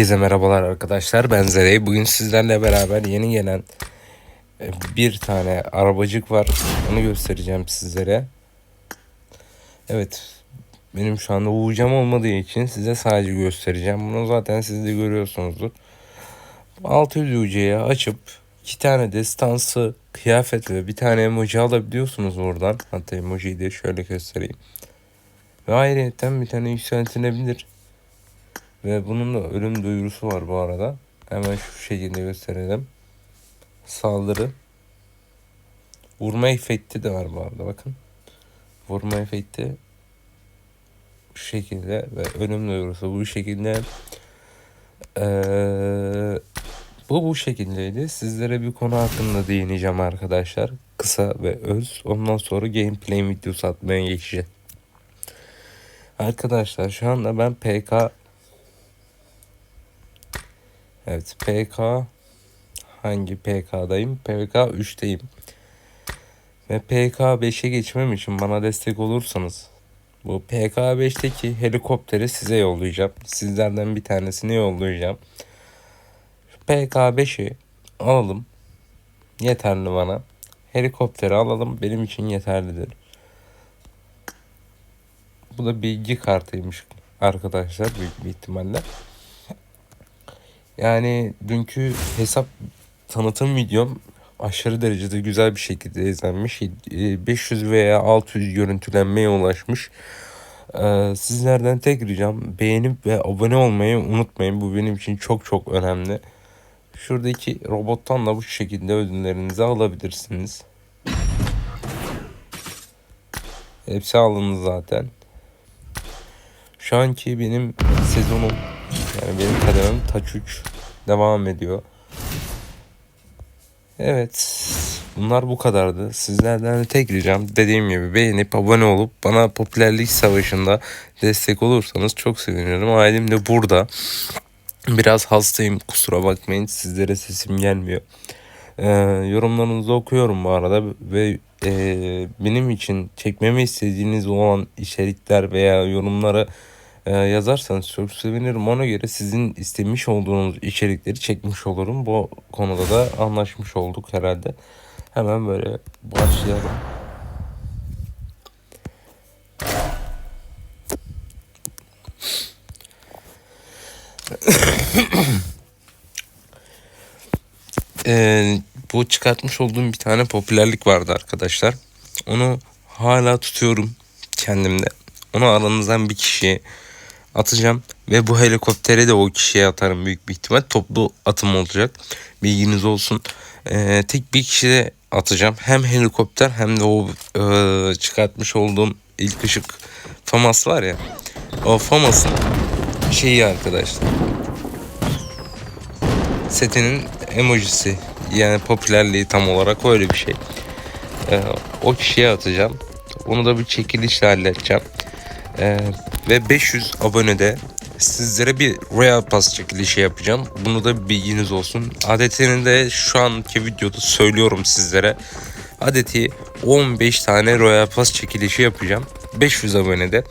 Herkese merhabalar arkadaşlar ben Zerey. Bugün sizlerle beraber yeni gelen e, bir tane arabacık var. Onu göstereceğim sizlere. Evet. Benim şu anda uğucam olmadığı için size sadece göstereceğim. Bunu zaten siz de görüyorsunuzdur. 600 UC'ye açıp iki tane destansı kıyafet ve bir tane emoji alabiliyorsunuz buradan. Hatta emojiyi de şöyle göstereyim. Ve ayrıyetten bir tane yükseltilebilir. Ve bunun da ölüm duyurusu var bu arada. Hemen şu şekilde gösterelim. Saldırı. Vurma efekti de var bu arada bakın. Vurma efekti şu şekilde ve ölüm duyurusu bu şekilde. Ee, bu bu şekildeydi. Sizlere bir konu hakkında değineceğim arkadaşlar. Kısa ve öz. Ondan sonra gameplay videosu atmaya geçeceğim. Arkadaşlar şu anda ben PK Evet PK hangi PK'dayım? PK 3'teyim. Ve PK 5'e geçmem için bana destek olursanız bu PK 5'teki helikopteri size yollayacağım. Sizlerden bir tanesini yollayacağım. PK 5'i alalım. Yeterli bana. Helikopteri alalım. Benim için yeterlidir. Bu da bilgi kartıymış arkadaşlar büyük bir ihtimalle. Yani dünkü hesap tanıtım videom aşırı derecede güzel bir şekilde izlenmiş. 500 veya 600 görüntülenmeye ulaşmış. Ee, sizlerden tek ricam beğenip ve abone olmayı unutmayın. Bu benim için çok çok önemli. Şuradaki robottan da bu şekilde ödüllerinizi alabilirsiniz. Hepsi alındı zaten. Şu anki benim sezonum yani benim kademim Taç 3 devam ediyor. Evet. Bunlar bu kadardı. Sizlerden de tek ricam dediğim gibi beğenip abone olup bana popülerlik savaşında destek olursanız çok sevinirim. Ailem de burada. Biraz hastayım kusura bakmayın sizlere sesim gelmiyor. Ee, yorumlarınızı okuyorum bu arada ve e, benim için çekmemi istediğiniz olan içerikler veya yorumları e, yazarsanız çok sevinirim. Ona göre sizin istemiş olduğunuz içerikleri çekmiş olurum. Bu konuda da anlaşmış olduk herhalde. Hemen böyle başlayalım. Ee, bu çıkartmış olduğum bir tane popülerlik vardı arkadaşlar. Onu hala tutuyorum kendimde. Onu aranızdan bir kişiye atacağım ve bu helikoptere de o kişiye atarım büyük bir ihtimal. Toplu atım olacak. Bilginiz olsun. Ee, tek bir kişiye atacağım. Hem helikopter hem de o e, çıkartmış olduğum ilk ışık FAMAS var ya. O FAMAS'ın şeyi arkadaşlar. Setinin emojisi yani popülerliği tam olarak öyle bir şey. Ee, o kişiye atacağım. Onu da bir çekilişle halledeceğim. Ee, ve 500 abonede sizlere bir Royal Pass çekilişi yapacağım. Bunu da bilginiz olsun. Adetini de şu anki videoda söylüyorum sizlere. Adeti 15 tane Royal Pass çekilişi yapacağım. 500 abonede.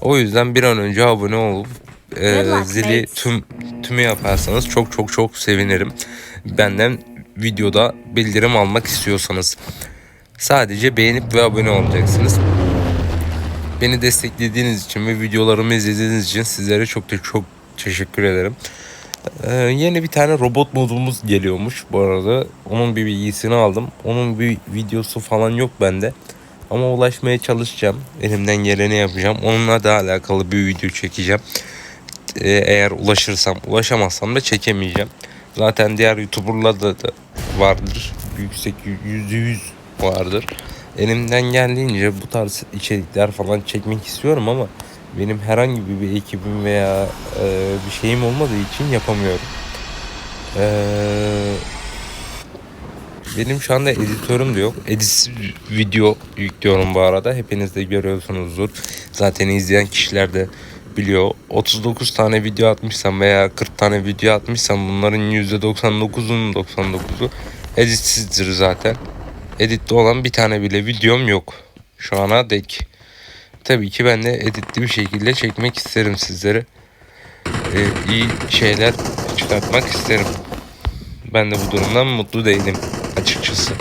O yüzden bir an önce abone olup e, zili tüm tümü yaparsanız çok çok çok sevinirim. Benden videoda bildirim almak istiyorsanız. Sadece beğenip ve abone olacaksınız. Beni desteklediğiniz için ve videolarımı izlediğiniz için sizlere çok da çok teşekkür ederim. Ee, yeni bir tane robot modumuz geliyormuş bu arada. Onun bir bilgisini aldım. Onun bir videosu falan yok bende. Ama ulaşmaya çalışacağım. Elimden geleni yapacağım. Onunla da alakalı bir video çekeceğim. Ee, eğer ulaşırsam, ulaşamazsam da çekemeyeceğim. Zaten diğer YouTuber'larda da vardır. Yüksek yüzde yüz vardır elimden geldiğince bu tarz içerikler falan çekmek istiyorum ama benim herhangi bir ekibim veya e, bir şeyim olmadığı için yapamıyorum. Eee benim şu anda editörüm de yok. Editsiz video yüklüyorum bu arada. Hepiniz de görüyorsunuzdur. Zaten izleyen kişiler de biliyor. 39 tane video atmışsam veya 40 tane video atmışsam bunların %99'unun 99'u editsizdir zaten editte olan bir tane bile videom yok. Şu ana dek. Tabii ki ben de editli bir şekilde çekmek isterim sizlere. e, iyi şeyler çıkartmak isterim. Ben de bu durumdan mutlu değilim açıkçası.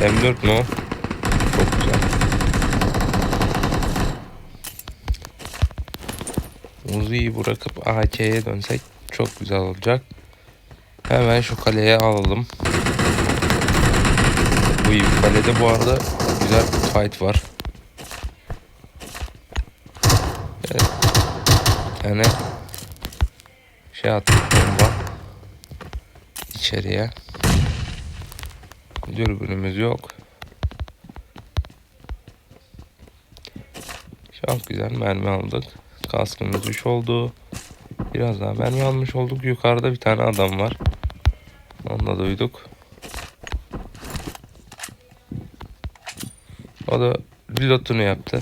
M4 mu? Çok güzel. Uzi'yi bırakıp AK'ye dönsek çok güzel olacak. Hemen şu kaleye alalım. Bu iyi kalede bu arada güzel fight var. Evet. Yani şey attık bomba içeriye. Dürbünümüz yok. Çok güzel mermi aldık. Kaskımız 3 oldu. Biraz daha mermi almış olduk. Yukarıda bir tane adam var. Onu da duyduk. O da pilotunu yaptı.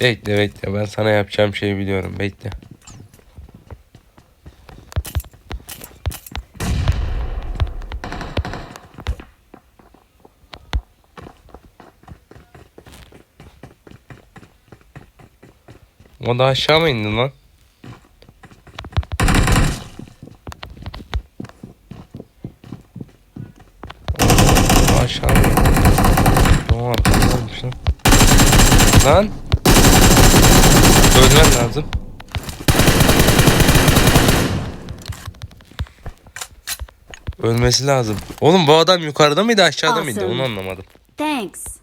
Bekle bekle ben sana yapacağım şeyi biliyorum bekle. O da aşağı mı indi lan? O aşağı mı indi? Tamam arkamdaymış lan. Lan! Ölmen lazım. Ölmesi lazım. Oğlum bu adam yukarıda mıydı aşağıda mıydı? Onu anlamadım. Thanks.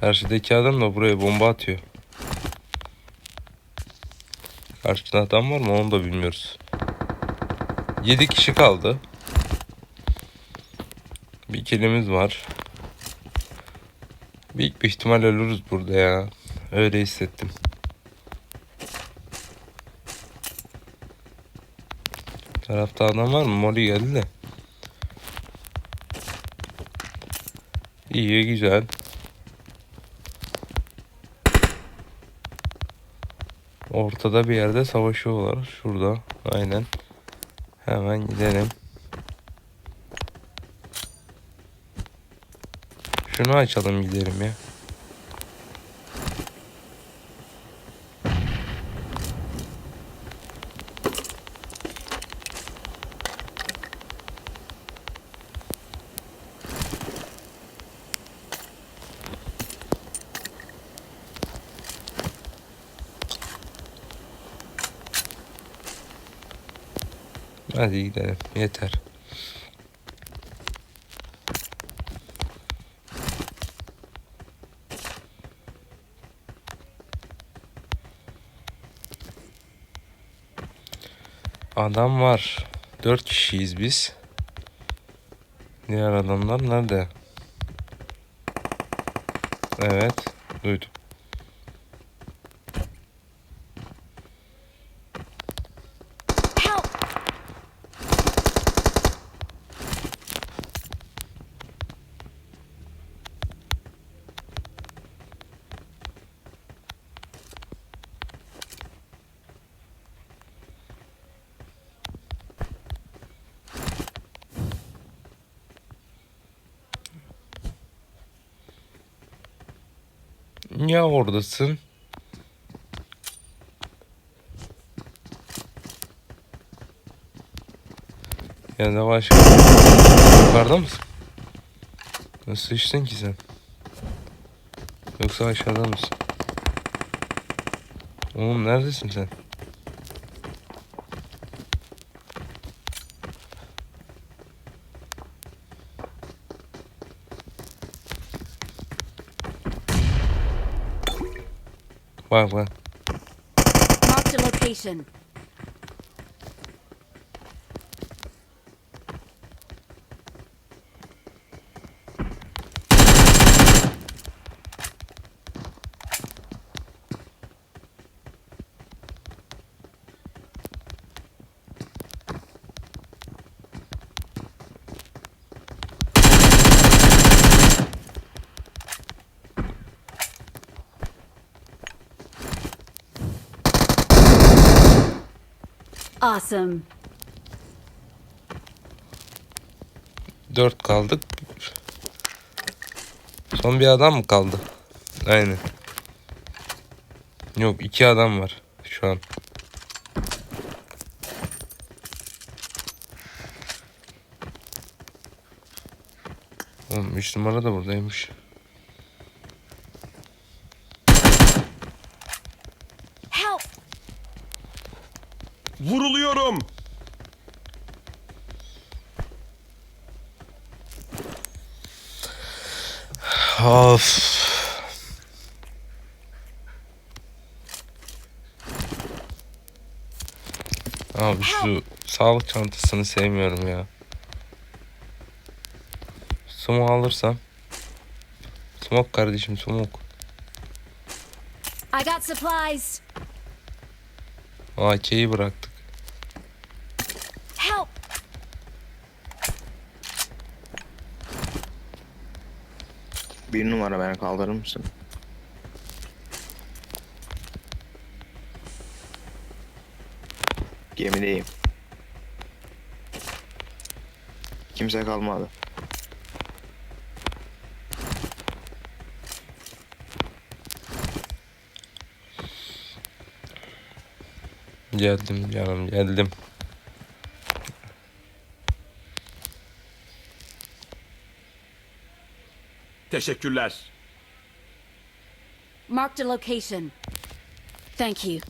Karşıdaki adam da buraya bomba atıyor. Karşıda adam var mı onu da bilmiyoruz. 7 kişi kaldı. Bir kilimiz var. Büyük bir ihtimal ölürüz burada ya. Öyle hissettim. Tarafta adam var mı? Mori geldi de. İyi güzel. Ortada bir yerde savaşıyorlar. Şurada. Aynen. Hemen gidelim. Şunu açalım gidelim ya. Hadi gidelim. Yeter. Adam var. Dört kişiyiz biz. Diğer adamlar nerede? Evet. Duydum. Niye oradasın? Ya da başka. Yukarıda mısın? Nasıl içtin ki sen? Yoksa aşağıda mısın? Oğlum neredesin sen? Bak bak. Marked a location. Awesome. 4 kaldık. Son bir adam mı kaldı? Aynen. Yok iki adam var şu an. Oğlum 3 numara da buradaymış. Vuruluyorum. Of. Abi şu sağlık çantasını sevmiyorum ya. Sumo alırsam. Smoke kardeşim smoke. I got supplies. AK'yi bıraktık. Bir numara beni kaldırır mısın? Gemideyim. Kimse kalmadı. Geldim canım geldim. Teşekkürler. Marked a location. Thank you.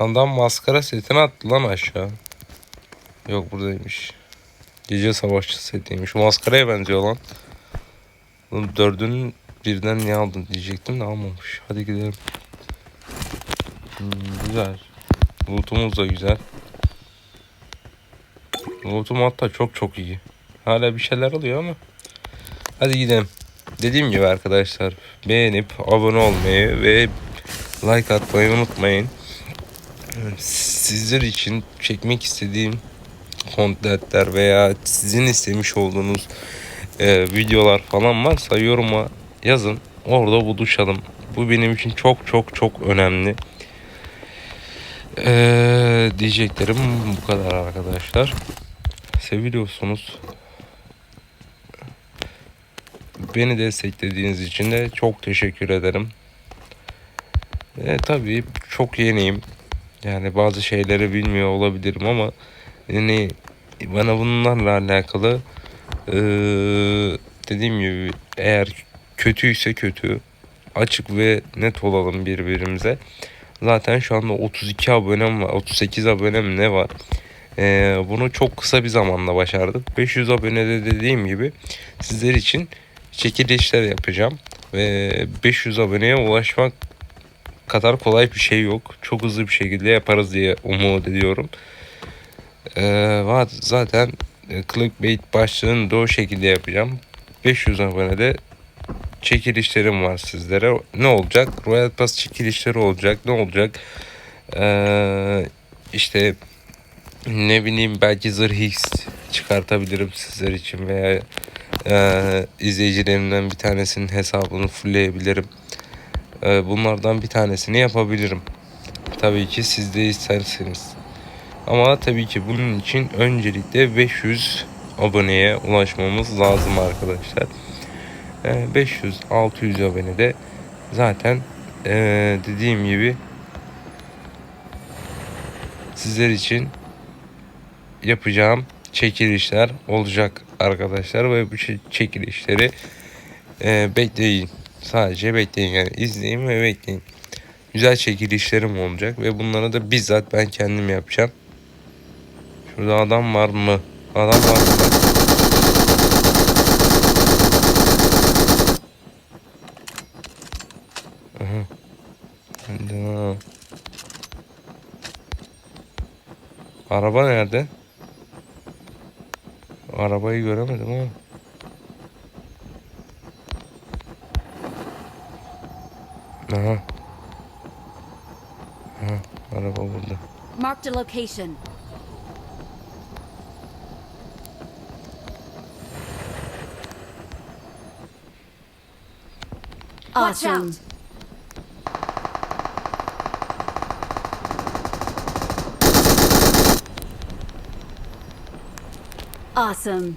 Adam maskara setini attı lan aşağı. Yok buradaymış. Gece savaşçı setiymiş. Maskaraya benziyor lan. Oğlum dördünün birden niye aldın diyecektim de almamış. Hadi gidelim. Hmm, güzel. Lootumuz da güzel. Lootum hatta çok çok iyi. Hala bir şeyler oluyor ama. Hadi gidelim. Dediğim gibi arkadaşlar beğenip abone olmayı ve like atmayı unutmayın. Sizler için çekmek istediğim kontentler veya sizin istemiş olduğunuz e, videolar falan varsa yoruma yazın. Orada buluşalım. Bu benim için çok çok çok önemli. Ee, diyeceklerim bu kadar arkadaşlar. Seviliyorsunuz. Beni desteklediğiniz için de çok teşekkür ederim. E, tabii çok yeniyim. Yani bazı şeyleri bilmiyor olabilirim ama yani bana bunlarla alakalı eee, dediğim gibi eğer kötüyse kötü açık ve net olalım birbirimize. Zaten şu anda 32 abonem var. 38 abonem ne var? Eee, bunu çok kısa bir zamanda başardık. 500 abonede dediğim gibi sizler için çekilişler yapacağım. Ve 500 aboneye ulaşmak kadar kolay bir şey yok. Çok hızlı bir şekilde yaparız diye umut ediyorum. Ee, zaten e, clickbait başlığını da o şekilde yapacağım. 500 abonede çekilişlerim var sizlere. Ne olacak? Royal Pass çekilişleri olacak. Ne olacak? Ee, işte ne bileyim belki zırh X çıkartabilirim sizler için veya e, izleyicilerimden bir tanesinin hesabını fullleyebilirim. Ee, bunlardan bir tanesini yapabilirim. Tabii ki siz de isterseniz. Ama tabii ki bunun için öncelikle 500 aboneye ulaşmamız lazım arkadaşlar. Ee, 500-600 abonede zaten ee, dediğim gibi sizler için yapacağım çekilişler olacak arkadaşlar ve bu çe- çekilişleri bekleyin. Sadece bekleyin yani izleyin ve bekleyin. Güzel çekilişlerim olacak ve bunları da bizzat ben kendim yapacağım. Şurada adam var mı? Adam var mı? Aha. Araba nerede? Arabayı göremedim ama. Aha. Aha, araba burada. Marked a location. Watch Awesome. out! Awesome.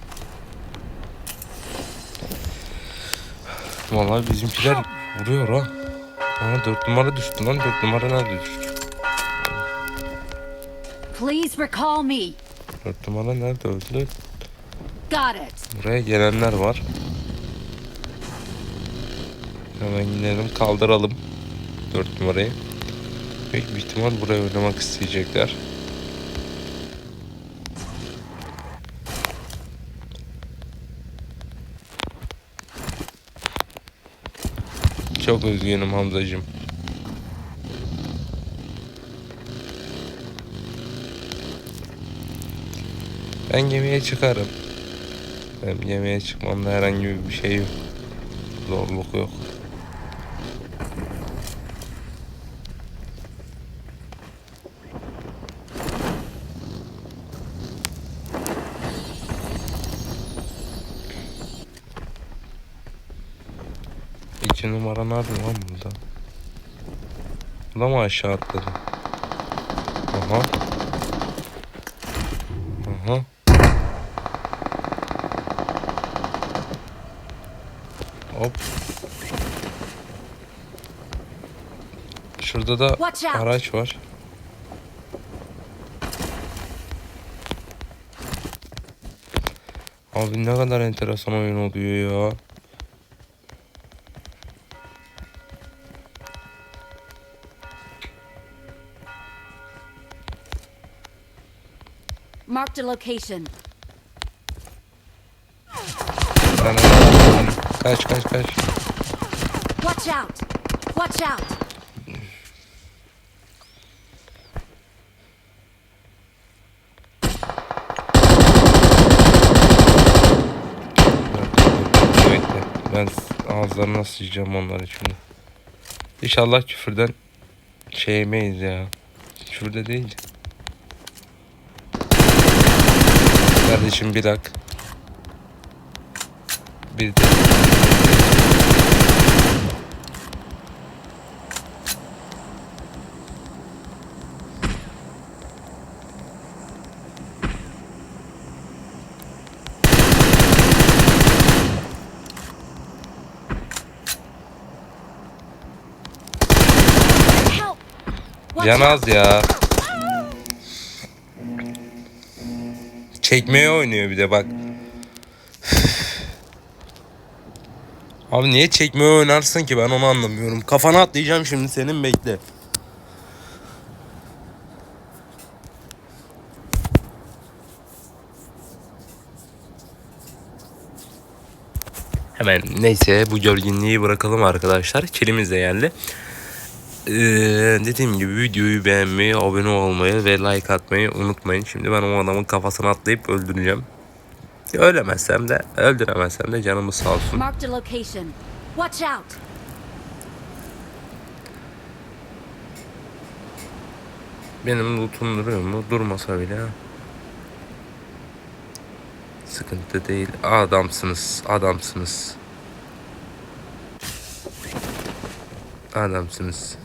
Vallahi bizimkiler vuruyor ha. Aha 4 numara düştü lan. 4 numara nerede düştü? Please recall me. 4 numara nerede öldü? Got it. Buraya gelenler var. Hemen gidelim kaldıralım 4 numarayı. Büyük bir ihtimal buraya oynamak isteyecekler. Çok üzgünüm Hamzacığım. Ben gemiye çıkarım. Benim gemiye çıkmamda herhangi bir şey yok. Zorluk yok. İki numara nerede lan burada? Bu da mı aşağı atladı? Aha. Şurada da araç var. Abi ne kadar enteresan oyun oluyor ya. Marked a location. Kaç kaç kaç. Watch out! Watch out! Bekle. Ben ağızlarına sıçacağım onları şimdi. İnşallah küfürden şey yemeyiz ya. Küfürde değil. Kardeşim bir dak. Bir de. Help! Watch Can out! az ya. Çekmeye oynuyor bir de bak. Abi niye çekmeye oynarsın ki ben onu anlamıyorum. Kafana atlayacağım şimdi senin bekle. Hemen neyse bu gerginliği bırakalım arkadaşlar. Kilimiz de geldi. Ee, dediğim gibi videoyu beğenmeyi, abone olmayı ve like atmayı unutmayın. Şimdi ben o adamın kafasına atlayıp öldüreceğim. Ölemezsem de, öldüremezsem de canımız sağ olsun. Benim lootum duruyor mu? Durmasa bile. Sıkıntı değil. Adamsınız, adamsınız. Adamsınız.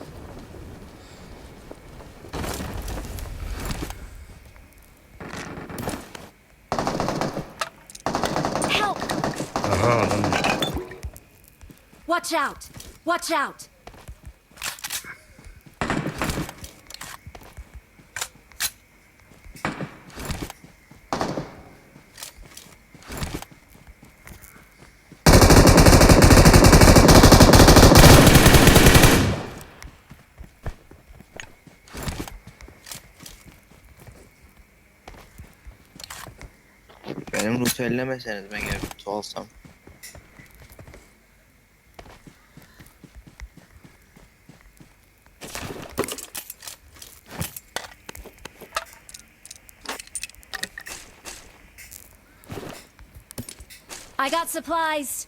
Watch out! Watch out! Benim rutu ellemeseniz ben gelip tutalsam. I got supplies.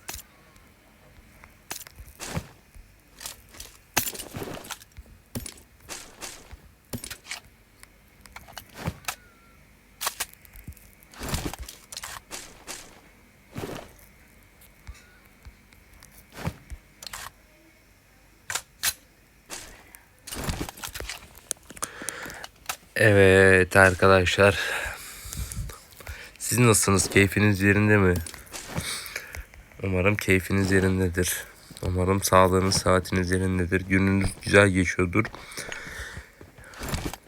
Evet arkadaşlar. Siz nasılsınız? Keyfiniz yerinde mi? Umarım keyfiniz yerindedir. Umarım sağlığınız, saatiniz yerindedir. Gününüz güzel geçiyordur.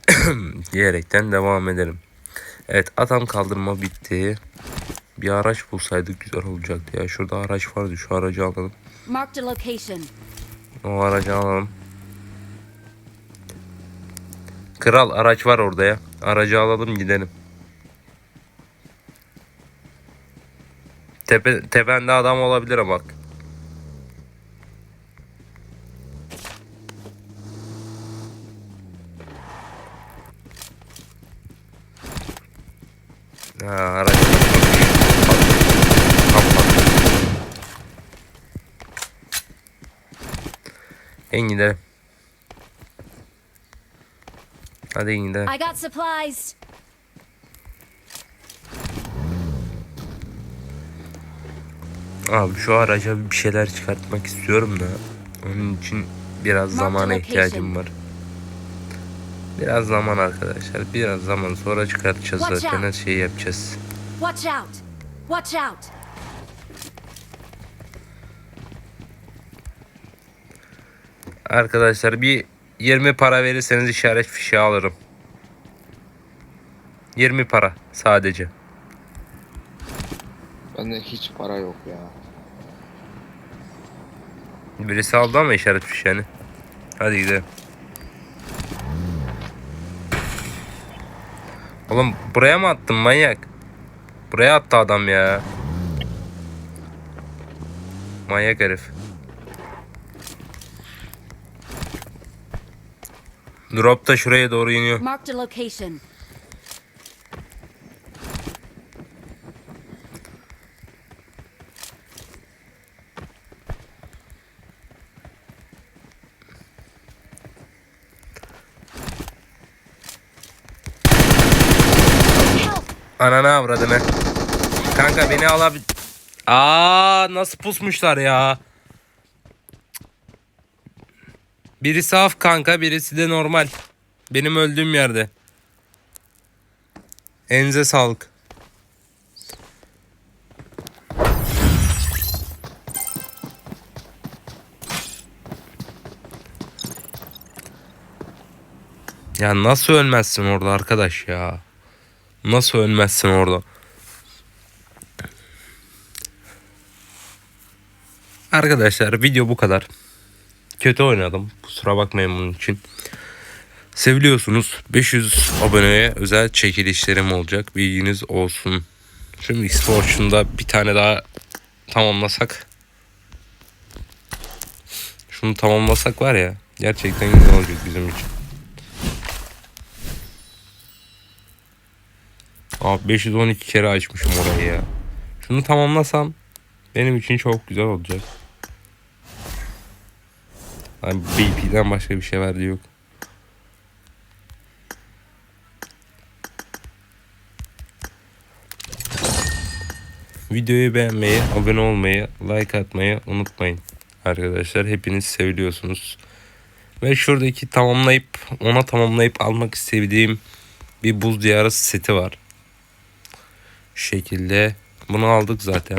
Diyerekten devam edelim. Evet adam kaldırma bitti. Bir araç bulsaydık güzel olacaktı ya. Şurada araç vardı. Şu aracı alalım. Marked a location. O aracı alalım. Kral araç var orada ya. Aracı alalım gidelim. Tepe, tepende adam olabilir ama bak. Ha, araç. En gidelim. Hadi gidelim. I got supplies. Abi şu araca bir şeyler çıkartmak istiyorum da onun için biraz zamana ihtiyacım var. Biraz zaman arkadaşlar. Biraz zaman sonra çıkartacağız zaten her şeyi yapacağız. Watch out. Watch out. Arkadaşlar bir 20 para verirseniz işaret fişi alırım. 20 para sadece. Bende hiç para yok ya. Birisi aldı ama işaret fişeğini. Hadi gidelim. Oğlum buraya mı attın manyak? Buraya attı adam ya. Manyak herif. Drop da şuraya doğru iniyor. Marked a location. Ananı avradını. Kanka beni alabil... Aa nasıl pusmuşlar ya. Birisi af kanka birisi de normal. Benim öldüğüm yerde. Enze sağlık. Ya nasıl ölmezsin orada arkadaş ya? Nasıl ölmezsin orada? Arkadaşlar video bu kadar. Kötü oynadım. Kusura bakmayın bunun için. Seviliyorsunuz. 500 aboneye özel çekilişlerim olacak. Bilginiz olsun. Şimdi Xfortune'da bir tane daha tamamlasak. Şunu tamamlasak var ya. Gerçekten güzel olacak bizim için. Abi 512 kere açmışım orayı ya. Şunu tamamlasam benim için çok güzel olacak. Hani BP'den başka bir şey verdi yok. Videoyu beğenmeyi, abone olmayı, like atmayı unutmayın. Arkadaşlar hepiniz seviliyorsunuz. Ve şuradaki tamamlayıp ona tamamlayıp almak istediğim bir buz diyarı seti var. Şekilde bunu aldık zaten.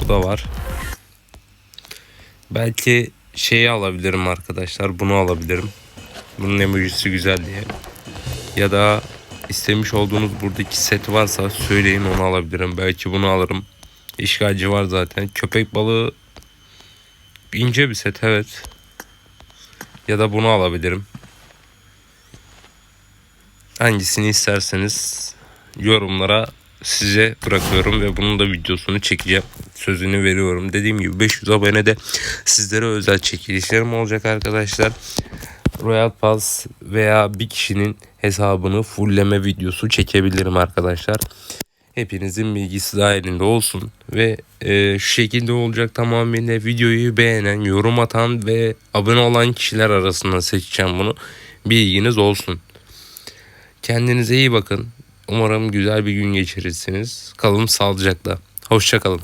Bu da var. Belki şeyi alabilirim arkadaşlar. Bunu alabilirim. Bunun emojisi güzel diye. Ya da istemiş olduğunuz buradaki set varsa söyleyin onu alabilirim. Belki bunu alırım. İşgalci var zaten. Köpek balığı ince bir set evet. Ya da bunu alabilirim. Hangisini isterseniz yorumlara size bırakıyorum ve bunun da videosunu çekeceğim. Sözünü veriyorum. Dediğim gibi 500 abonede sizlere özel çekilişlerim olacak arkadaşlar. Royal Pass veya bir kişinin hesabını fullleme videosu çekebilirim arkadaşlar. Hepinizin bilgisi dahilinde olsun ve e, şu şekilde olacak tamamıyla videoyu beğenen, yorum atan ve abone olan kişiler arasında seçeceğim bunu. Bilginiz olsun. Kendinize iyi bakın. Umarım güzel bir gün geçirirsiniz. Kalın sağlıcakla. Hoşçakalın.